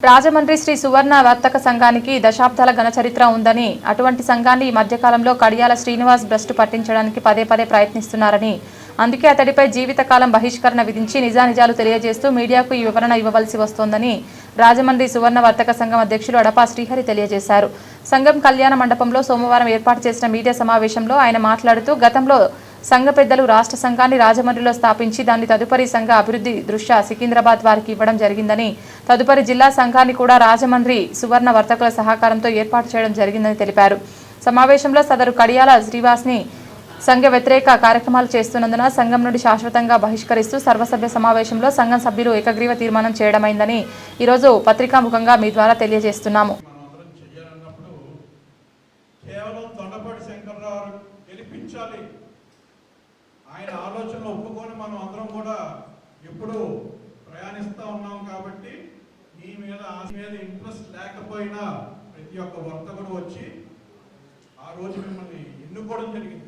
రాజమండ్రి శ్రీ సువర్ణ వర్తక సంఘానికి దశాబ్దాల ఘన చరిత్ర ఉందని అటువంటి సంఘాన్ని ఈ మధ్యకాలంలో కడియాల శ్రీనివాస్ భ్రష్టు పట్టించడానికి పదే పదే ప్రయత్నిస్తున్నారని అందుకే అతడిపై జీవితకాలం బహిష్కరణ విధించి నిజానిజాలు తెలియజేస్తూ మీడియాకు ఈ వివరణ ఇవ్వవలసి వస్తోందని రాజమండ్రి సువర్ణ వర్తక సంఘం అధ్యక్షులు అడపా శ్రీహరి తెలియజేశారు. సంఘం కళ్యాణ మండపంలో సోమవారం ఏర్పాటు చేసిన మీడియా సమావేశంలో ఆయన మాట్లాడుతూ గతంలో సంఘ పెద్దలు రాష్ట్ర సంఘాన్ని రాజమండ్రిలో స్థాపించి దాన్ని తదుపరి సంఘ అభివృద్ధి దృష్ట్యా సికింద్రాబాద్ వారికి ఇవ్వడం జరిగిందని తదుపరి జిల్లా సంఘాన్ని కూడా రాజమండ్రి సువర్ణ వర్తకుల సహకారంతో ఏర్పాటు చేయడం జరిగిందని తెలిపారు. సమావేశంలో సదరు కడియాల శ్రీవాస్ని సంఘ వ్యతిరేక కార్యక్రమాలు చేస్తున్నందున సంఘం నుండి శాశ్వతంగా బహిష్కరిస్తూ సర్వసభ్య సమావేశంలో సంఘం సభ్యులు ఏకగ్రీవ తీర్మానం చేయడమైందని ఈరోజు పత్రికాముఖంగా మీ ద్వారా తెలియజేస్తున్నాము. కేవలం తొండపాటి శంకర్రావు గెలిపించాలి. ఆయన ఆలోచనలు ఒప్పుకొని మనం అందరం కూడా ఎప్పుడు ప్రయాణిస్తూ ఉన్నాం కాబట్టి మీ మీద ఆ మీద ఇంట్రెస్ట్ లేకపోయినా ప్రతి ఒక్క వర్తకుడు వచ్చి ఆ రోజు మిమ్మల్ని ఎన్నుకోవడం జరిగింది.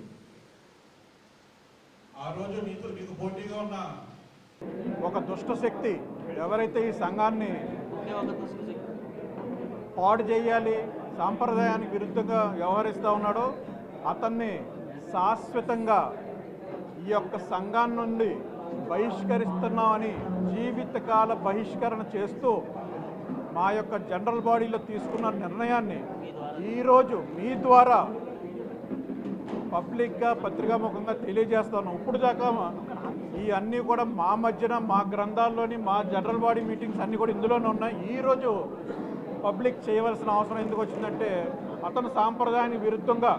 ఆ రోజు నీతో నీకు పోటీగా ఉన్న ఒక దుష్ట శక్తి ఎవరైతే ఈ సంఘాన్ని పాడు చేయాలి సాంప్రదాయానికి విరుద్ధంగా వ్యవహరిస్తూ ఉన్నాడో అతన్ని శాశ్వతంగా యొక్క సంఘాన్ని నుండి బహిష్కరిస్తున్నామని జీవితకాల బహిష్కరణ చేస్తూ మా యొక్క జనరల్ బాడీలో తీసుకున్న నిర్ణయాన్ని ఈరోజు మీ ద్వారా పబ్లిక్గా పత్రికాముఖంగా తెలియజేస్తాను. ఇప్పుడు దాకా ఈ అన్నీ కూడా మా మధ్యన మా గ్రంథాల్లోని మా జనరల్ బాడీ మీటింగ్స్ అన్నీ కూడా ఇందులోనే ఉన్నాయి. ఈరోజు పబ్లిక్ చేయవలసిన అవసరం ఎందుకు వచ్చిందంటే అతను సాంప్రదాయానికి విరుద్ధంగా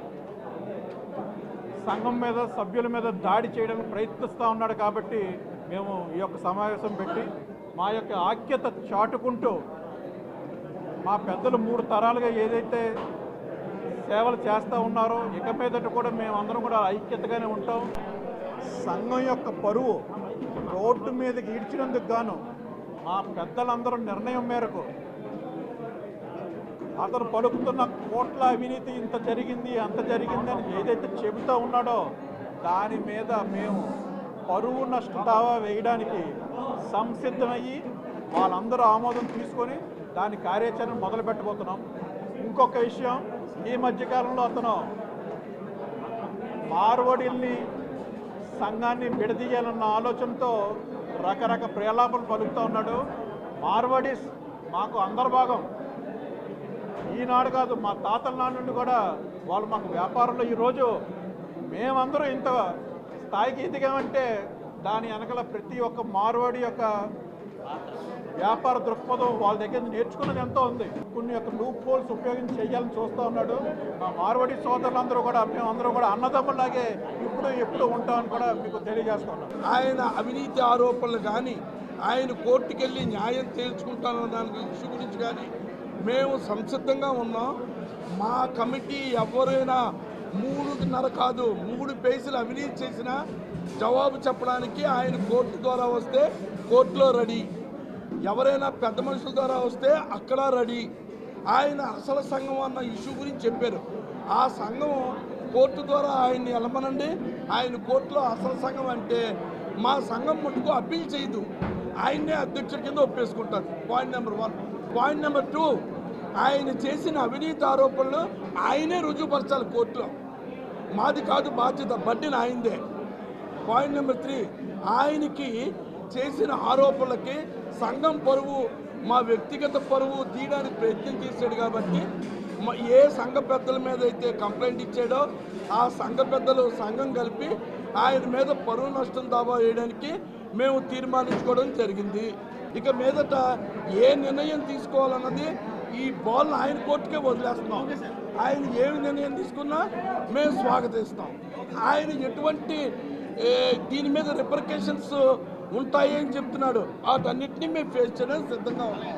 సంఘం మీద సభ్యుల మీద దాడి చేయడానికి ప్రయత్నిస్తూ ఉన్నాడు కాబట్టి మేము ఈ యొక్క సమావేశం పెట్టి మా యొక్క ఆఖ్యత చాటుకుంటూ మా పెద్దలు మూడు తరాలుగా ఏదైతే సేవలు చేస్తూ ఉన్నారో ఇక మీదట కూడా మేమందరం కూడా ఐక్యతగానే ఉంటాం. సంఘం యొక్క పరువు రోడ్డు మీదకి ఈడ్చినందుకు గాను మా పెద్దలందరూ నిర్ణయం మేరకు అతను పలుకుతున్న కోట్ల అవినీతి ఇంత జరిగింది అంత జరిగింది అని ఏదైతే చెబుతూ ఉన్నాడో దాని మీద మేము పరువు నష్ట దావా వేయడానికి సంసిద్ధమయ్యి వాళ్ళందరూ ఆమోదం తీసుకొని దాని కార్యాచరణ మొదలు పెట్టబోతున్నాం ఇంకొక విషయం ఈ మధ్యకాలంలో అతను మార్వడిల్ని సంఘాన్ని విడదీయాలన్న ఆలోచనతో రకరకాల ప్రేలాపలు పలుకుతూ ఉన్నాడు. మార్వడీస్ మాకు అందరి భాగం ఈనాడు కాదు మా తాతల నాడు నుండి కూడా వాళ్ళు మాకు వ్యాపారంలో ఈరోజు మేమందరం ఇంత స్థాయికి ఎదిగామంటే దాని వెనకల ప్రతి ఒక్క మార్వాడి యొక్క వ్యాపార దృక్పథం వాళ్ళ దగ్గర నేర్చుకున్నది ఎంతో ఉంది. కొన్ని యొక్క లూప్ హోల్స్ ఉపయోగించి చేయాలని చూస్తూ ఉన్నాడు. మా మార్వాడి సోదరులందరూ కూడా మేమందరూ కూడా అన్నదమ్ములాగే ఇప్పుడు ఎప్పుడు ఉంటామని కూడా మీకు తెలియజేస్తున్నాం ఆయన అవినీతి ఆరోపణలు కానీ ఆయన కోర్టుకెళ్ళి న్యాయం తేల్చుకుంటానన్న దాని ఇష్యూ గురించి కానీ మేము సంసిద్ధంగా ఉన్నాం. మా కమిటీ ఎవరైనా మూడున్నర కాదు మూడు పేజీలు అవినీతి చేసినా జవాబు చెప్పడానికి ఆయన కోర్టు ద్వారా వస్తే కోర్టులో రెడీ. ఎవరైనా పెద్ద మనుషుల ద్వారా వస్తే అక్కడ రెడీ. ఆయన అసలు సంఘం అన్న ఇష్యూ గురించి చెప్పారు. ఆ సంఘం కోర్టు ద్వారా ఆయన్ని వెళ్ళమనండి ఆయన కోర్టులో అసలు సంఘం అంటే మా సంఘం మటుకు అప్పీల్ చేయదు. ఆయన్నే అధ్యక్షుడి కింద ఒప్పేసుకుంటారు. Point number one. Point number two ఆయన చేసిన అవినీతి ఆరోపణలు ఆయనే రుజువుపరచాలి కోర్టులో. మాది కాదు బాధ్యత బడ్డిన ఆయనదే. పాయింట్ నెంబర్ త్రీ ఆయనకి చేసిన ఆరోపణలకి సంఘం పరువు మా వ్యక్తిగత పరువు తీయడానికి ప్రయత్నం చేశాడు కాబట్టి ఏ సంఘ పెద్దల మీద అయితే కంప్లైంట్ ఇచ్చాడో ఆ సంఘ పెద్దలు సంఘం కలిపి ఆయన మీద పరువు నష్టం దావా వేయడానికి మేము తీర్మానించుకోవడం జరిగింది. ఇక మీదట ఏ నిర్ణయం తీసుకోవాలన్నది ఈ బాల్ ఆయన కోర్టుకే వదిలేస్తున్నాం. ఆయన ఏమి నిర్ణయం తీసుకున్నా మేము స్వాగతిస్తాం ఆయన ఎటువంటి దీని మీద రిపర్కేషన్స్ ఉంటాయి అని చెప్తున్నాడు. వాటన్నిటిని మేము ఫేస్ చేయడానికి సిద్ధంగా ఉన్నాం.